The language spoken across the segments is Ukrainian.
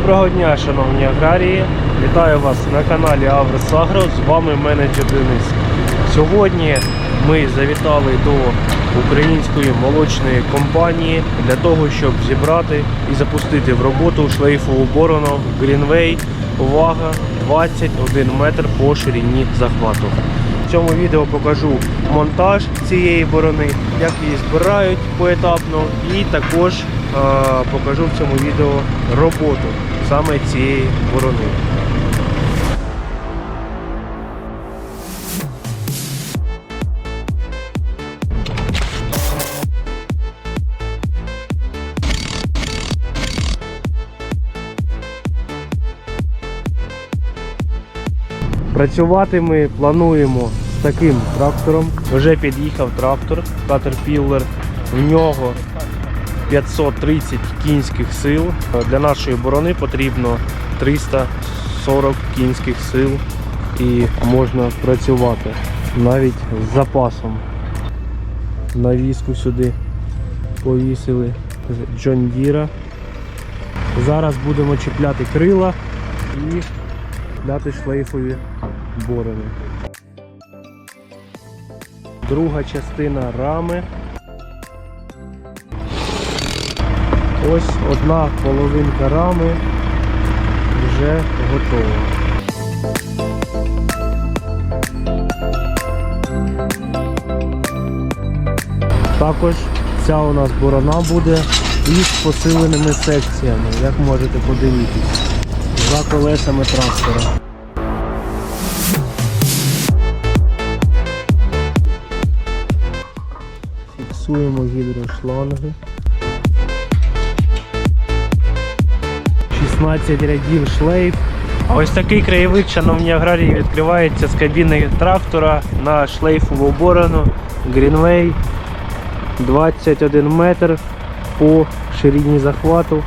Доброго дня, шановні аграрії! Вітаю вас на каналі Аврес Агро. З вами менеджер Денис. Сьогодні ми завітали до української молочної компанії для того, щоб зібрати і запустити в роботу шлейфову борону Greenway. Увага! 21 метр по ширині захвату. В цьому відео покажу монтаж цієї борони, як її збирають поетапно, і також е, покажу в цьому відео роботу саме цієї борони. Працювати ми плануємо таким трактором. Вже під'їхав трактор Caterpillar. В нього 530 кінських сил. Для нашої борони потрібно 340 кінських сил і можна працювати навіть з запасом. Навіску сюди повісили з John Deere. Зараз будемо чіпляти крила і чіпляти шлейфові борони. Друга частина рами. Ось одна половинка рами вже готова. Також ця у нас борона буде із посиленими секціями, як можете подивитись, за колесами трактора. Фіксуємо гідрошланги. 16 рядів шлейф. Ось такий краєвид, шановні аграрії, відкривається з кабіни трактора на шлейфову борону Greenway 21 метр по ширині захвату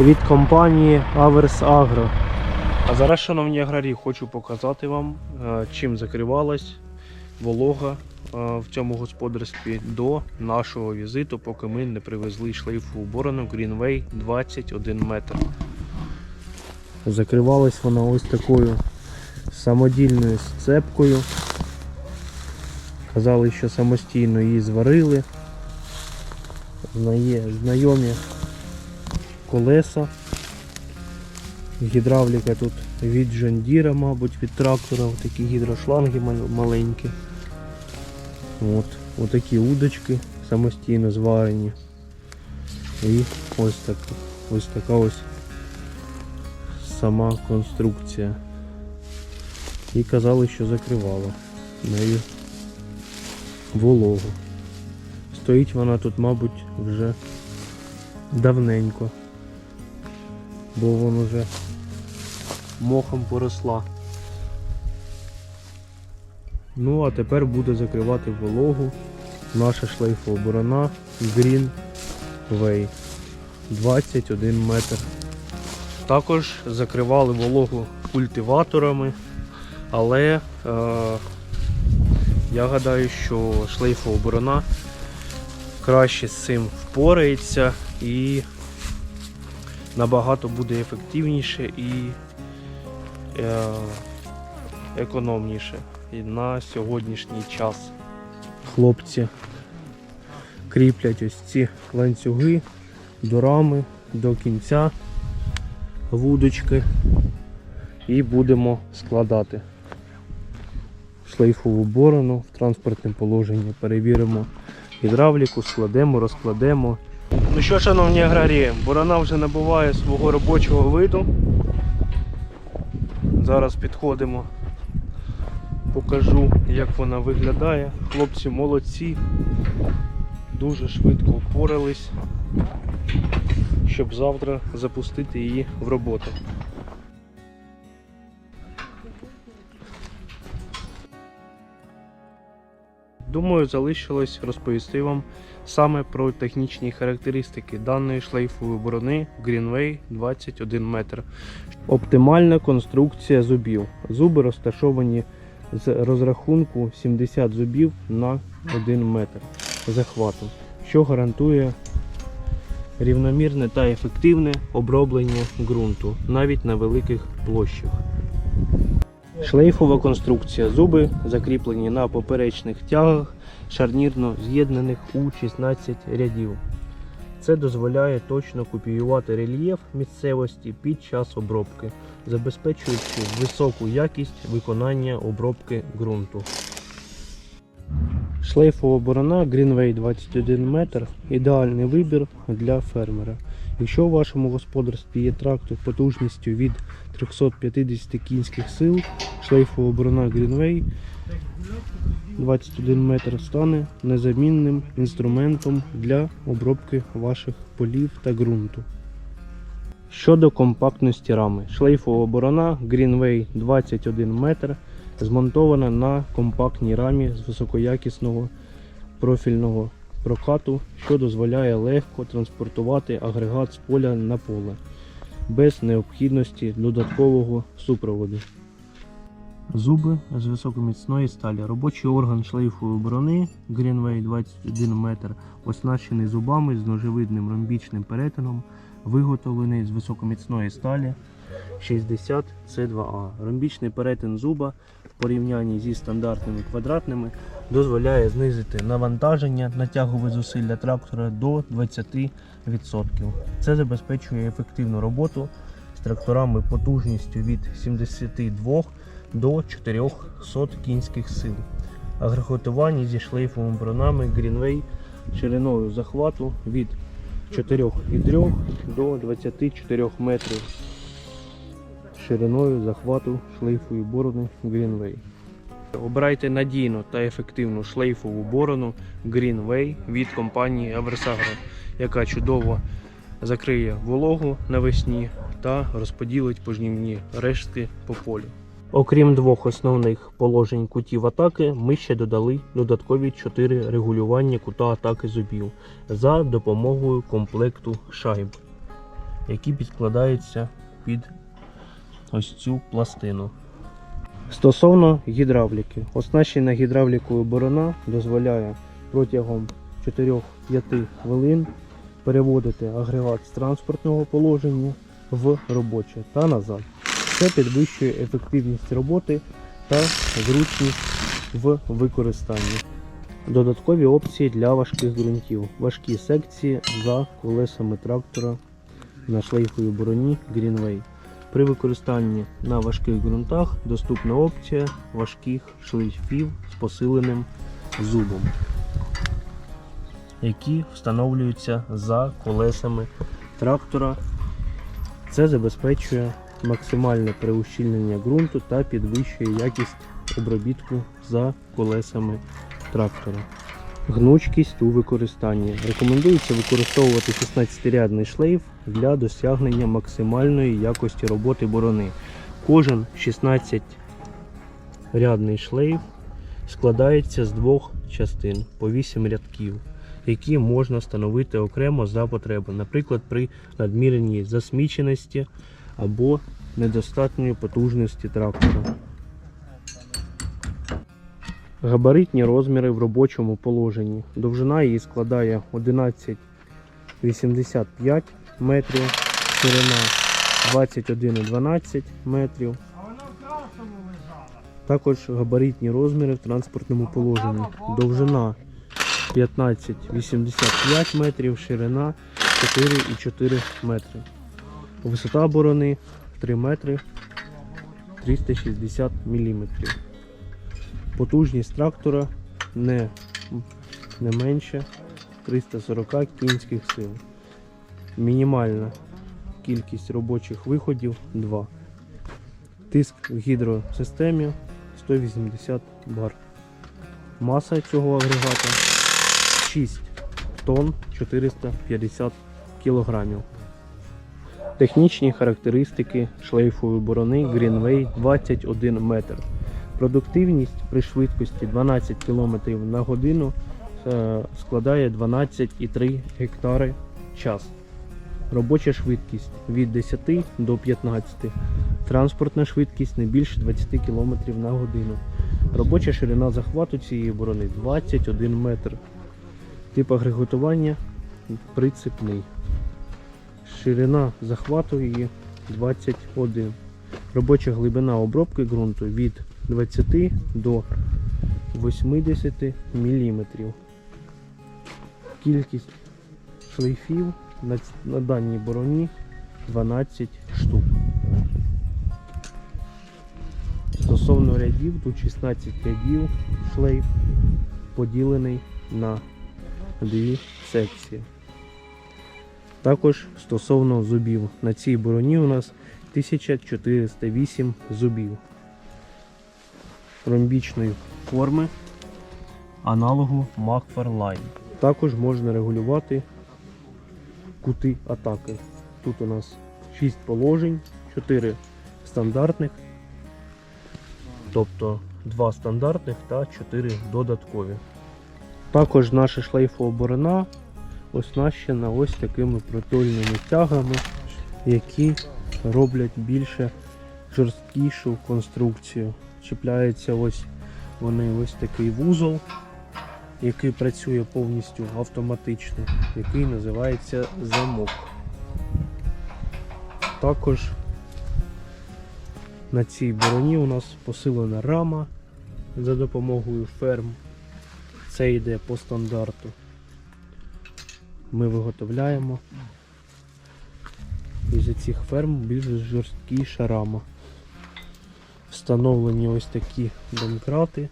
від компанії Avers Agro. А зараз, шановні аграрії, хочу показати вам, е, чим закривалась волога е, в цьому господарстві до нашого візиту, поки ми не привезли шлейфову борону Greenway 21 метр. Закривалась вона ось такою самодільною сцепкою. Казали, що самостійно її зварили. Знає, знайомі колеса. Гідравліка тут від Deere, мабуть, від трактора, такі гідрошланги маленькі. От, отакі удочки самостійно зварені. І ось так, ось така ось сама конструкція. І казали, що закривала нею вологу. Стоїть вона тут, мабуть, вже давненько, бо вона вже мохом поросла. Ну, а тепер буде закривати вологу наша шлейфова борона Green Way 21 метр. Також закривали вологу культиваторами, але е, я гадаю, що шлейфова борона краще з цим впорається і набагато буде ефективніше і економніше і на сьогоднішній час. Хлопці кріплять ось ці ланцюги до рами, до кінця вудочки і будемо складати шлейфову борону в транспортне положення. Перевіримо гідравліку, складемо, розкладемо. Ну що, шановні аграрії, борона вже набуває свого робочого виду. Зараз підходимо, покажу, як вона виглядає. Хлопці молодці, дуже швидко впорались щоб завтра запустити її в роботу. Думаю, залишилось розповісти вам саме про технічні характеристики даної шлейфової борони Greenway 21 метр. Оптимальна конструкція зубів. Зуби розташовані з розрахунку 70 зубів на 1 метр захвату, що гарантує рівномірне та ефективне оброблення ґрунту навіть на великих площах. Шлейфова конструкція. Зуби закріплені на поперечних тягах, шарнірно з'єднаних у 16 рядів. Це дозволяє точно копіювати рельєф місцевості під час обробки, забезпечуючи високу якість виконання обробки ґрунту. Шлейфова борона Greenway 21 метр ідеальний вибір для фермера. Якщо у вашому господарстві є трактор потужністю від 350 кінських сил, шлейфова борона Greenway 21 метр стане незамінним інструментом для обробки ваших полів та ґрунту. Щодо компактності рами, шлейфова борона Greenway 21 метр змонтована на компактній рамі з високоякісного профільного прокату, що дозволяє легко транспортувати агрегат з поля на поле без необхідності додаткового супроводу. Зуби з високоміцної сталі. Робочий орган шлейфової борони Greenway 21 метр оснащений зубами з ножевидним ромбічним перетином, виготовлений з високоміцної сталі 60 C2A. Ромбічний перетин зуба в порівнянні зі стандартними квадратними дозволяє знизити навантаження на тягові зусилля трактора до 20%. Це забезпечує ефективну роботу з тракторами потужністю від 72 до 400 кінських сил. Агрегатування зі шлейфовими бронами Greenway шириною захвату від 4,3 до 24 метрів шириною захвату шлейфової борони Greenway. Обирайте надійну та ефективну шлейфову борону Greenway від компанії Eversagro, яка чудово закриє вологу навесні та розподілить пожнівні рештки по полю. Окрім двох основних положень кутів атаки, ми ще додали додаткові 4 регулювання кута атаки зубів за допомогою комплекту шайб, які підкладаються під ось цю пластину. Стосовно гідравліки, оснащена гідравлікою борона дозволяє протягом 4-5 хвилин переводити агрегат з транспортного положення в робоче та назад. Це підвищує ефективність роботи та зручність в використанні. Додаткові опції для важких ґрунтів. Важкі секції за колесами трактора на шлейфовій бороні Greenway. При використанні на важких ґрунтах доступна опція важких шлейфів з посиленим зубом, які встановлюються за колесами трактора. Це забезпечує максимальне переущільнення ґрунту та підвищує якість обробітку за колесами трактора. Гнучкість у використанні. Рекомендується використовувати 16-рядний шлейф для досягнення максимальної якості роботи борони. Кожен 16-рядний шлейф складається з двох частин по 8 рядків, які можна встановити окремо за потреби, наприклад, при надмірній засміченості або недостатньої потужності трактора. Габаритні розміри в робочому положенні. Довжина її складає 11,85 метрів, ширина 21,12 метрів. Також габаритні розміри в транспортному положенні. Довжина 15,85 метрів, ширина 4,4 метри. Висота борони 3 метри 360 міліметрів. Потужність трактора не, не менше 340 кінських сил. Мінімальна кількість робочих виходів 2. Тиск в гідросистемі 180 бар. Маса цього агрегата 6 тонн 450 кілограмів. Технічні характеристики шлейфової борони Greenway 21 метр. Продуктивність при швидкості 12 км на годину е, складає 12,3 гектари час. Робоча швидкість від 10 до 15. Транспортна швидкість не більше 20 км на годину. Робоча ширина захвату цієї борони 21 метр. Тип агрегатування прицепний. Ширина захвату її 21. Робоча глибина обробки ґрунту від 20 до 80 мм. Кількість шлейфів на, даній бороні 12 штук. Стосовно рядів, тут 16 рядів шлейф поділений на дві секції. Також стосовно зубів. На цій бороні у нас 1408 зубів ромбічної форми аналогу Macfarline. Також можна регулювати кути атаки. Тут у нас 6 положень, 4 стандартних, тобто 2 стандартних та 4 додаткові. Також наша шлейфова борона оснащена ось такими протольними тягами, які роблять більше жорсткішу конструкцію. Чіпляється ось вони ось такий вузол, який працює повністю автоматично, який називається замок. Також на цій бороні у нас посилена рама за допомогою ферм. Це йде по стандарту. Ми виготовляємо із цих ферм більш жорсткіша рама. Встановлені ось такі домкрати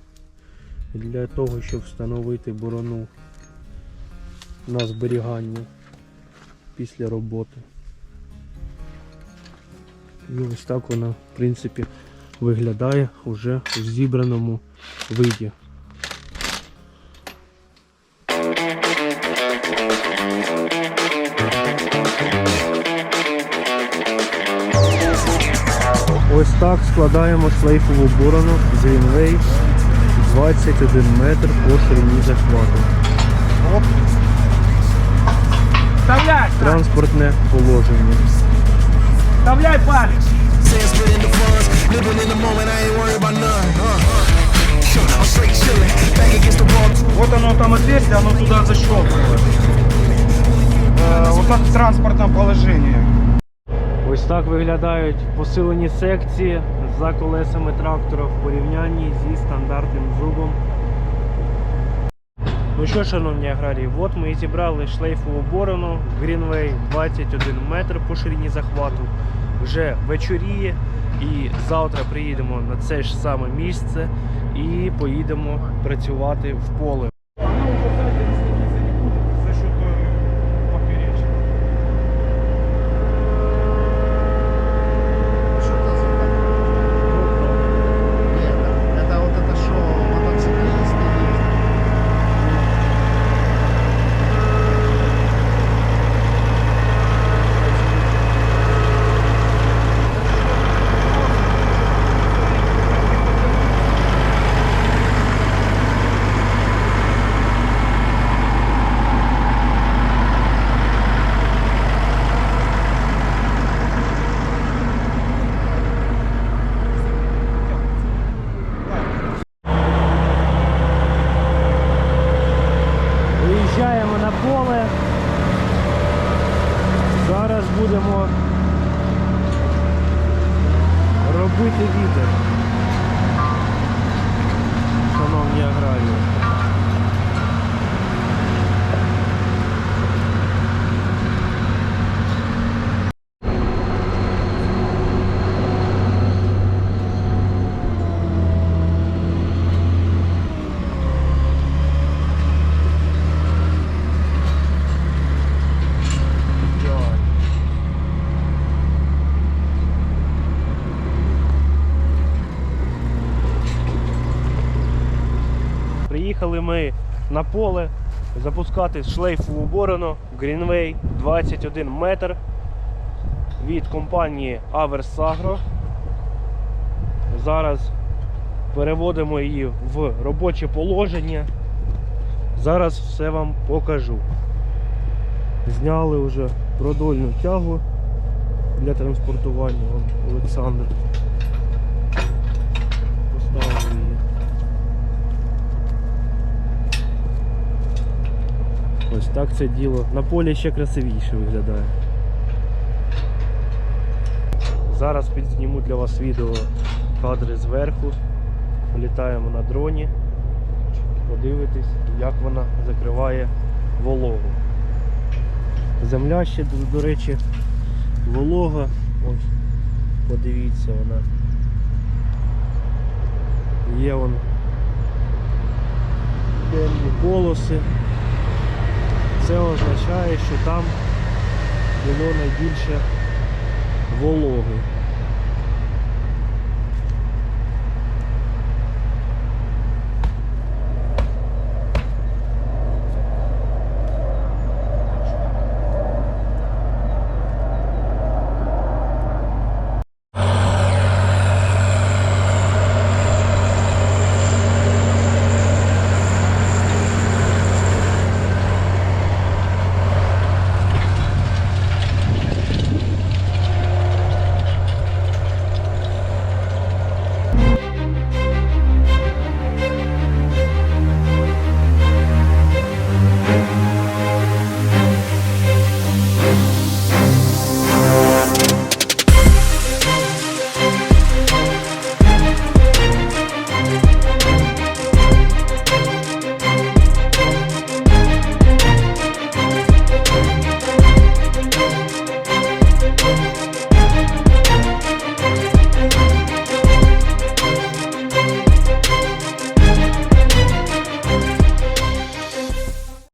для того, щоб встановити борону на зберігання після роботи. І ось так вона, в принципі, виглядає уже в зібраному виді. Так складаємо шлейфову борону з Greenway 21 метр по ширині захвату. Вставляй! Транспортне положення. Вставляй wall. Вот оно там отверстие, оно туда защелкивает. Э, вот так в транспортном положении. Ось так виглядають посилені секції за колесами трактора в порівнянні зі стандартним зубом. Ну що, шановні аграрії, от ми і зібрали шлейфову борону Greenway 21 метр по ширині захвату. Вже вечоріє і завтра приїдемо на це ж саме місце і поїдемо працювати в поле. Приїхали ми на поле запускати шлейфову борону Greenway 21 метр від компанії Avers Agro. Зараз переводимо її в робоче положення. Зараз все вам покажу. Зняли вже продольну тягу для транспортування. Олександр поставив її. Ось так це діло. На полі ще красивіше виглядає. Зараз підзніму для вас відео кадри зверху. Літаємо на дроні. Подивитись, як вона закриває вологу. Земля ще, до, речі, волога. Ось, подивіться вона. Є вон темні полоси. Це означає, що там було найбільше вологи.